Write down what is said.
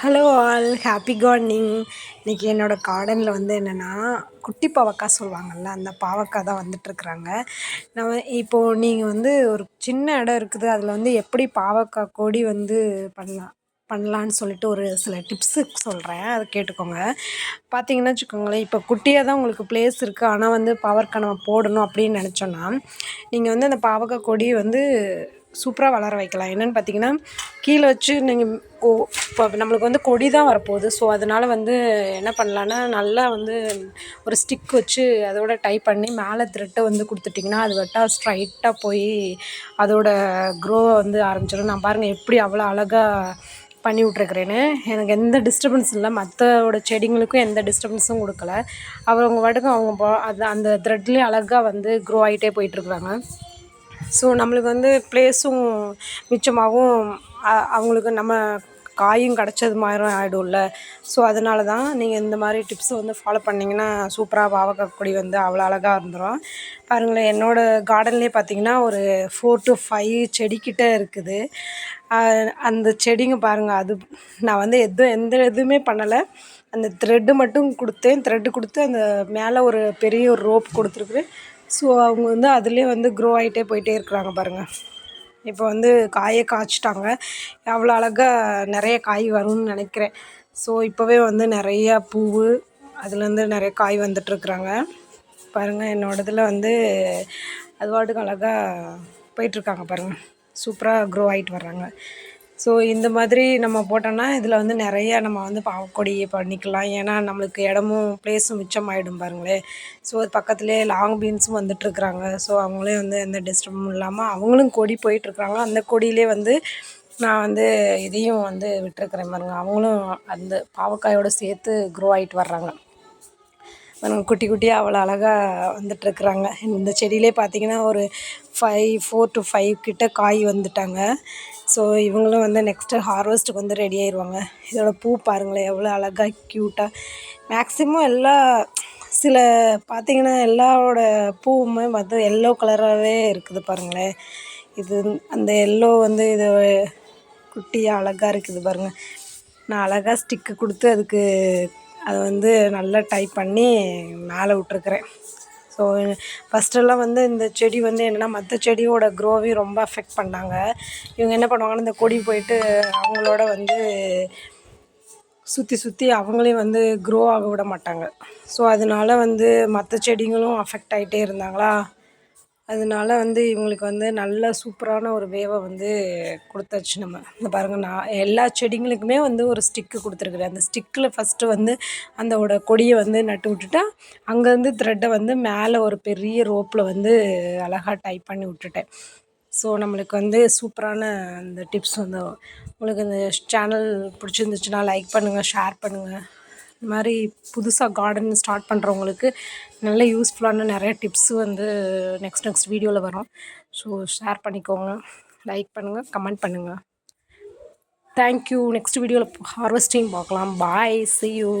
Hello all happy gardening இன்றைக்கி என்னோடய கார்டனில் வந்து என்னென்னா குட்டி பாவக்காய் சொல்லுவாங்கள்ல அந்த பாவக்காய் தான் வந்துட்டுருக்குறாங்க. நம்ம இப்போது நீங்கள் வந்து ஒரு சின்ன இடம் இருக்குது அதில் வந்து எப்படி பாவக்காய் கொடி வந்து பண்ணலாம் பண்ணலான்னு சொல்லிட்டு ஒரு சில டிப்ஸு சொல்கிறேன் அதை கேட்டுக்கோங்க. பார்த்தீங்கன்னா வச்சுக்கோங்களேன் இப்போ குட்டியாக தான் உங்களுக்கு ப்ளேஸ் இருக்குது ஆனால் வந்து பாவக்காய் நம்ம போடணும் அப்படின்னு நினச்சோன்னா நீங்கள் வந்து அந்த பாவக்காய் கொடி வந்து சூப்பராக வளர வைக்கலாம். என்னென்னு பார்த்தீங்கன்னா கீழே வச்சு நீங்கள் ஓ இப்போ நம்மளுக்கு வந்து கொடி தான் வரப்போகுது. ஸோ அதனால் வந்து என்ன பண்ணலான்னா நல்லா வந்து ஒரு ஸ்டிக் வச்சு அதோட டைப் பண்ணி மேலே த்ரெட்டை வந்து கொடுத்துட்டிங்கன்னா அது வெட்டால் ஸ்ட்ரைட்டாக போய் அதோட க்ரோ வந்து ஆரம்பிச்சிடும். நான் பாருங்கள் எப்படி அவ்வளோ அழகாக பண்ணி விட்ருக்குறேன்னு எனக்கு எந்த டிஸ்டர்பன்ஸ் இல்லை. மற்றோட செடிங்களுக்கும் எந்த டிஸ்டர்பன்ஸும் கொடுக்கல. அவங்க பாட்டுக்கு அவங்க அது அந்த த்ரெட்லேயும் அழகாக வந்து க்ரோ ஆகிட்டே போயிட்டுருக்குறாங்க ஸோ நம்மளுக்கு வந்து ப்ளேஸும் மிச்சமாகும் அவங்களுக்கு நம்ம காயும் கிடச்சது மாதிரி ஆகிடும்ல ஸோ அதனால தான் நீங்கள் இந்த மாதிரி டிப்ஸை வந்து ஃபாலோ பண்ணிங்கன்னா சூப்பராக பாவக்காய் கொடி வந்து அவ்வளோ அழகாக இருந்துடும் பாருங்களேன் என்னோடய கார்டன்லேயே பார்த்தீங்கன்னா ஒரு ஃபோர் டு ஃபைவ் செடிக்கிட்ட இருக்குது. அந்த செடிங்க பாருங்கள் அது நான் வந்து எதுவும் எந்த எதுவுமே பண்ணலை. அந்த த்ரெட்டு மட்டும் கொடுத்தேன் த்ரெட்டு கொடுத்து அந்த மேலே ஒரு பெரிய ஒரு ரோப் கொடுத்துருக்குறேன். ஸோ அவங்க வந்து அதுலேயே வந்து க்ரோ ஆகிட்டே போயிட்டே இருக்கிறாங்க பாருங்கள் இப்போ வந்து காயை காய்ச்சிட்டாங்க. அவ்வளோ அழகாக நிறைய காய் வரும்னு நினைக்கிறேன். ஸோ இப்போவே வந்து நிறையா பூ அதுலேருந்து நிறைய காய் வந்துட்டுருக்குறாங்க பாருங்கள் என்னோட இதில் வந்து அது பாட்டுக்கு அழகாக போயிட்டுருக்காங்க பாருங்கள் சூப்பராக க்ரோ ஆகிட்டு வர்றாங்க. ஸோ இந்த மாதிரி நம்ம போட்டோம்னா இதில் வந்து நிறைய நம்ம வந்து பாவக்கொடி பண்ணிக்கலாம். ஏன்னா நம்மளுக்கு இடமும் ப்ளேஸும் மிச்சமாயிடும் பாருங்களேன் ஸோ அது பக்கத்துலேயே லாங் பீன்ஸும் வந்துட்டுருக்குறாங்க. ஸோ அவங்களே வந்து எந்த டிஸ்டர்பும் இல்லாமல் அவங்களும் கொடி போயிட்டுருக்குறாங்க. அந்த கொடியிலே வந்து நான் வந்து இதையும் வந்து விட்டுருக்குறேன் பாருங்கள் அவங்களும் அந்த பாவக்காயோடு சேர்த்து க்ரோ ஆகிட்டு வர்றாங்க. குட்டி குட்டியாக அவ்வளோ அழகாக வந்துட்டுருக்குறாங்க. இந்த செடியிலே பார்த்தீங்கன்னா ஒரு ஃபைவ் ஃபோர் டு ஃபைவ் கிட்ட காய் வந்துட்டாங்க. ஸோ இவங்களும் வந்து நெக்ஸ்ட்டு ஹார்வெஸ்ட்டுக்கு வந்து ரெடி ஆயிடுவாங்க இதோட பூ பாருங்களேன் எவ்வளோ அழகாக க்யூட்டாக மேக்ஸிமம் எல்லா சில பார்த்திங்கன்னா எல்லாரோட பூவுமே வந்து எல்லோ கலராகவே இருக்குது பாருங்களேன். இது அந்த எல்லோ வந்து இது குட்டியாக அழகாக இருக்குது பாருங்கள் நான் அழகாக ஸ்டிக்கு கொடுத்து அதுக்கு அதை வந்து நல்லா டைப் பண்ணி மேலே விட்ருக்குறேன் ஸோ ஃபஸ்ட்டெல்லாம் வந்து இந்த செடி வந்து என்னென்னா மற்ற செடியோட க்ரோவையும் ரொம்ப அஃபெக்ட் பண்ணாங்க. இவங்க என்ன பண்ணுவாங்கன்னா இந்த கொடி போயிட்டு அவங்களோட வந்து சுற்றி சுற்றி அவங்களையும் வந்து க்ரோ ஆக விட மாட்டாங்க. ஸோ அதனால வந்து மற்ற செடிங்களும் அஃபெக்ட் ஆகிட்டே இருந்தாங்களா? அதனால வந்து இவங்களுக்கு வந்து நல்ல சூப்பரான ஒரு வேவை வந்து கொடுத்தாச்சு நம்ம. இந்த பாருங்கள் நான் எல்லா செடிங்களுக்குமே வந்து ஒரு ஸ்டிக்கு கொடுத்துருக்குறேன். அந்த ஸ்டிக்கில் ஃபஸ்ட்டு வந்து அந்தோட கொடியை வந்து நட்டு விட்டுட்டா அங்கேருந்து த்ரெட்டை வந்து மேலே ஒரு பெரிய ரோப்பில் வந்து அழகாக டைப் பண்ணி விட்டுட்டேன். ஸோ நம்மளுக்கு வந்து சூப்பரான அந்த டிப்ஸ் வந்து உங்களுக்கு இந்த சேனல் பிடிச்சிருந்துச்சுன்னா லைக் பண்ணுங்கள் ஷேர் பண்ணுங்கள் இந்த மாதிரி புதுசாக கார்டன் ஸ்டார்ட் பண்ணுறவங்களுக்கு நல்ல யூஸ்ஃபுல்லான நிறைய டிப்ஸ் வந்து நெக்ஸ்ட் நெக்ஸ்ட் வீடியோவில் வரும். ஸோ ஷேர் பண்ணிக்கோங்க. லைக் பண்ணுங்கள் கமெண்ட் பண்ணுங்கள் தேங்க்யூ நெக்ஸ்ட் வீடியோவில் ஹார்வெஸ்டிங் பார்க்கலாம். Bye C you